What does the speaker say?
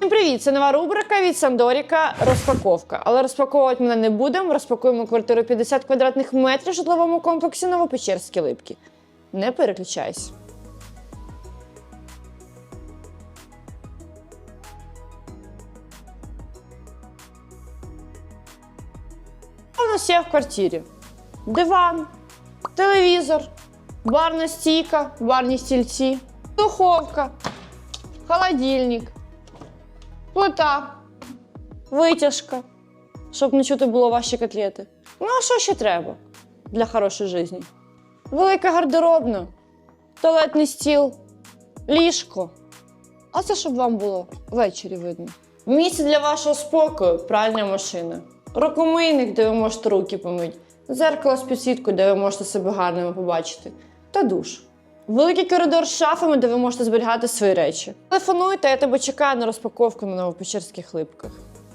Всім Привіт, це нова рубрика від Сандоріка розпаковка. Але розпаковувати мене не будемо. Розпакуємо квартиру 50 квадратних метрів житловому комплексі Новопечерські липки. Не переключайся. В нас є в квартирі? Диван, телевізор, барна стійка, барні стільці, духовка, холодильник, плита, витяжка, щоб не чути було ваші котлети. Ну, а що ще треба для хорошої житті? Велика гардеробна, туалетний стіл, ліжко. А це щоб вам було ввечері видно. Місце для вашого спокою пральна машина. Рукомийник, де ви можете руки помити, дзеркало з підсвіткою, де ви можете себе гарними побачити, та душ. Великий коридор з шафами, де ви можете зберігати свої речі. Телефонуйте, я тебе чекаю на розпаковку на новопечерських липках.